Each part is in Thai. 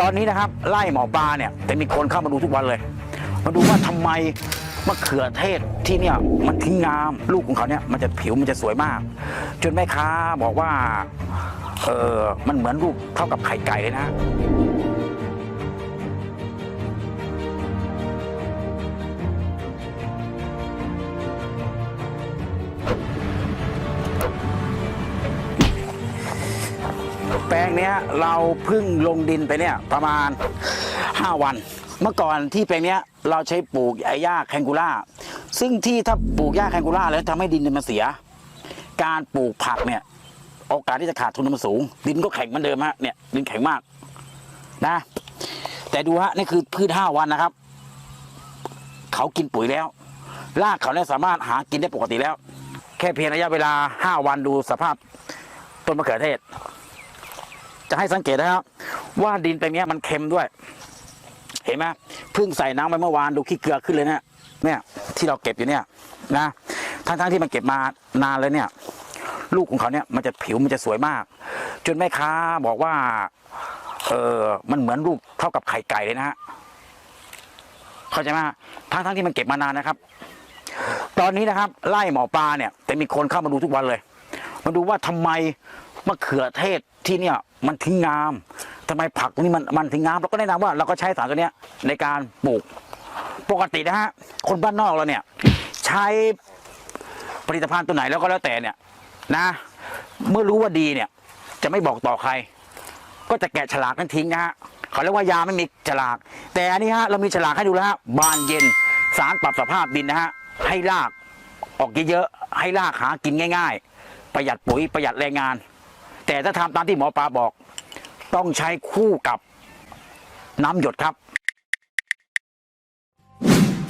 ตอนนี้นะครับไล่หมอปลาเนี่ยแต่มีคนเข้ามาดูทุกวันเลย มาดูว่าทำไมมะเขือเทศที่เนี่ยมันทิ้งงามลูกของเขาเนี่ยมันจะผิวมันจะสวยมาก จนแม่ค้าบอกว่าเออมันเหมือนลูกเท่ากับไข่ไก่เลยนะ งเนี้ยเราเพิ่งลงดินไปเนี่ยประมาณ 5 วัน เมื่อก่อนที่แปลงเนี้ยเราใช้ปลูกไอ้หญ้าแคนกูล่า ซึ่งที่ถ้าปลูกหญ้าแคนกูล่าแล้วทำให้ดินเนี่ยมันเสีย การปลูกผักเนี่ยโอกาสที่จะขาดทุนมันสูง ดินก็แข็งเหมือนเดิมฮะเนี่ยดินแข็งมากนะ แต่ดูฮะนี่คือพืชห้าวันนะครับ เขากินปุ๋ยแล้วรากเขาเนี่ยสามารถหากินได้ปกติแล้ว แค่เพียงระยะเวลาห้าวันดูสภาพต้นมะเขือเทศ จะให้สังเกตนะครับว่าดินแปลงเนี้ยมันเค็มด้วย เห็นไหมเพิ่งใส่น้ำไปเมื่อวานดูขี้เกลือขึ้นเลยเนี่ยเนี่ยที่เราเก็บอยู่เนี่ยนะทั้งๆที่มันเก็บมานานเลยเนี่ย ลูกของเขาเนี่ยมันจะผิวมันจะสวยมาก จนแม่ค้าบอกว่าเออมันเหมือนลูกเท่ากับไข่ไก่เลยนะฮะเข้าใจไหมทั้งๆที่มันเก็บมานานนะครับ ตอนนี้นะครับไล่หมอปลาเนี่ย แต่มีคนเข้ามาดูทุกวันเลย มาดูว่าทำไม มะเขือเทศที่เนี่ยมันทิ้งงามทำไมผักนี้มันมันทิ้งงามเราก็แนะนำว่าเราก็ใช้สารตัวเนี้ยในการปลูกปกตินะฮะคนบ้านนอกเราเนี่ยใช้ผลิตภัณฑ์ตัวไหนแล้วก็แล้วแต่เนี่ยนะ เมื่อรู้ว่าดีเนี่ย จะไม่บอกต่อใคร ก็จะแกะฉลากนั้นทิ้งนะฮะเขาเรียกว่ายาไม่มีฉลาก แต่อันนี้ฮะเรามีฉลากให้ดูแล้วฮะบานเย็นสารปรับสภาพดินนะฮะให้รากออกเยอะๆให้รากหากินง่าย ๆ ประหยัดปุ๋ยประหยัดแรงงาน แต่ถ้าทำตามที่หมอปลาบอก ต้องใช้คู่กับน้ำหยดครับ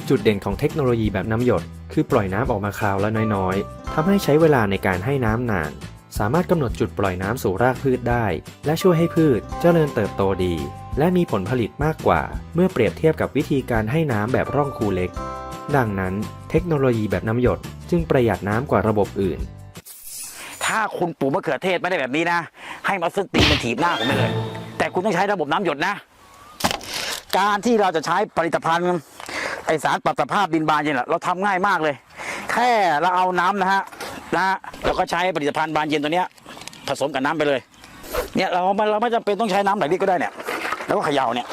จุดเด่นของเทคโนโลยีแบบน้ำหยด คือปล่อยน้ำออกมาคราวละน้อยๆทำให้ใช้เวลาในการให้น้ำนาน สามารถกำหนดจุดปล่อยน้ำสู่รากพืชได้ และช่วยให้พืชเจริญเติบโตดี และมีผลผลิตมากกว่า เมื่อเปรียบเทียบกับวิธีการให้น้ำแบบร่องคูเล็ก ดังนั้น เทคโนโลยีแบบน้ำหยด จึงประหยัดน้ำกว่าระบบอื่น ถ้าคุณปลูกมะเขือเทศไม่ได้แบบนี้นะ ให้มาซึ่งตีนเป็นถีบหน้าผมไปเลย แต่คุณต้องใช้ระบบน้ำหยดนะ การที่เราจะใช้ผลิตภัณฑ์ไอสารปรับสภาพดินบานเย็นเราทำง่ายมากเลย แค่เราเอาน้ำนะฮะนะฮะเราก็ใช้ผลิตภัณฑ์บานเย็นตัวเนี้ยผสมกับน้ำไปเลยเนี่ยเราไม่เราไม่จำเป็นต้องใช้น้ำไหลลิตรก็ได้เนี่ย แล้วก็เขย่าเนี่ย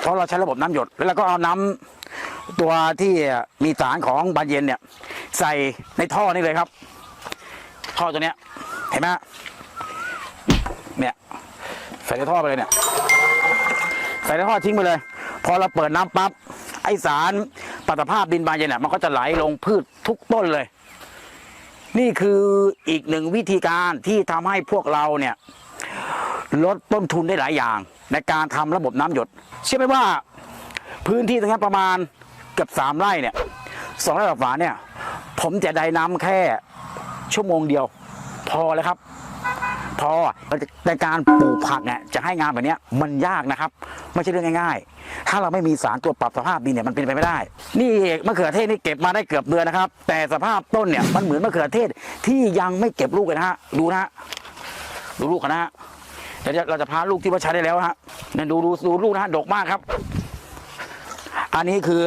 เพราะเราใช้ระบบน้ำหยดแล้วเราก็เอาน้ำตัวที่มีสารของบานเย็นเนี่ยใส่ในท่อนี่เลยครับ ท่อตัวเนี้ยเห็นไหมเนี่ยใส่ในท่อไปเลยเนี่ยใส่ในท่อทิ้งไปเลย พอเราเปิดน้ำปั๊บไอสารปรับสภาพดินบานเย็นน่ะมันก็จะไหลลงพืชทุกต้นเลย นี่คืออีกหนึ่งวิธีการที่ทำให้พวกเราเนี่ยลดต้นทุนได้หลายอย่าง ในการทำระบบน้ำหยด เชื่อไหมว่าพื้นที่ตรงนี้ประมาณเกือบสามไร่เนี่ยสองไร่กว่าเนี่ย ผมจะได้น้ำแค่ ชั่วโมงเดียว พอแล้วครับ พอในการปลูกผักเนี่ยจะให้งานแบบนี้มันยากนะครับ ไม่ใช่เรื่องง่าย ๆ ถ้าเราไม่มีสารตัวปรับสภาพดินเนี่ยมันเป็นไปไม่ได้ นี่มะเขือเทศนี่เก็บมาได้เกือบเดือนนะครับ แต่สภาพต้นเนี่ยมันเหมือนมะเขือเทศที่ยังไม่เก็บลูกเลยนะฮะดูนะฮะดูลูกกันนะฮะเดี๋ยวเราจะพาลูกที่ว่าใช้ได้แล้วฮะนั่นดูดูดูลูกนะฮะดกมากครับ อันนี้คือ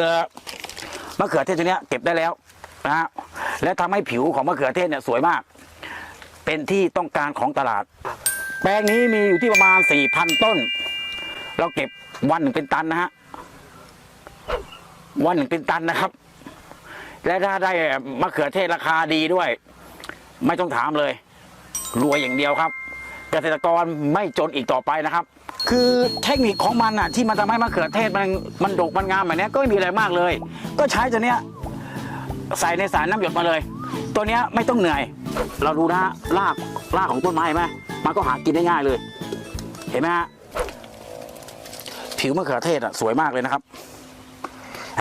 มะเขือเทศตัวเนี้ยเก็บได้แล้วนะฮะ และทำให้ผิวของมะเขือเทศเนี่ยสวยมาก เป็นที่ต้องการของตลาด แปลงนี้มีอยู่ที่ประมาณ4,000ต้น เราเก็บวันหนึ่งเป็นตันนะฮะวันหนึ่งเป็นตันนะครับ และถ้าได้มะเขือเทศราคาดีด้วย ไม่ต้องถามเลยรวยอย่างเดียวครับ เกษตรกรไม่จนอีกต่อไปนะครับ คือเทคนิคของมันอะที่มันทำให้มะเขือเทศมันมันดกมันงามแบบนี้ก็ไม่มีอะไรมากเลย ก็ใช้ตัวเนี้ย ใส่ในสารน้ำหยดมาเลย ตัวเนี้ยไม่ต้องเหนื่อย เราดูนะรากรากของต้นไม้เห็นไหมมันก็หากินได้ง่ายเลย เห็นไหมฮะผิวมะเขือเทศอะสวยมากเลยนะครับ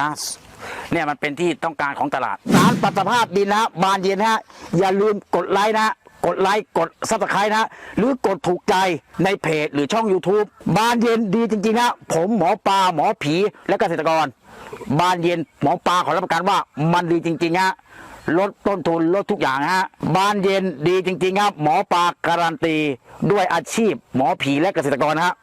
นะเนี่ยมันเป็นที่ต้องการของตลาดสารปรับสภาพดินนะบานเย็นฮะอย่าลืมกดไลค์นะฮะกดไลค์กดซับสไครต์นะฮะหรือกดถูกใจในเพจหรือช่อง YouTube บานเย็นดีจริงๆนะผมหมอปลาหมอผีและเกษตรกร บานเย็นหมอปลาขอรับประกันว่ามันดีจริงๆฮะลดต้นทุนลดทุกอย่างฮะบานเย็นดีจริงๆครับหมอปลาการันตีด้วยอาชีพ หมอผีและเกษตรกรฮะ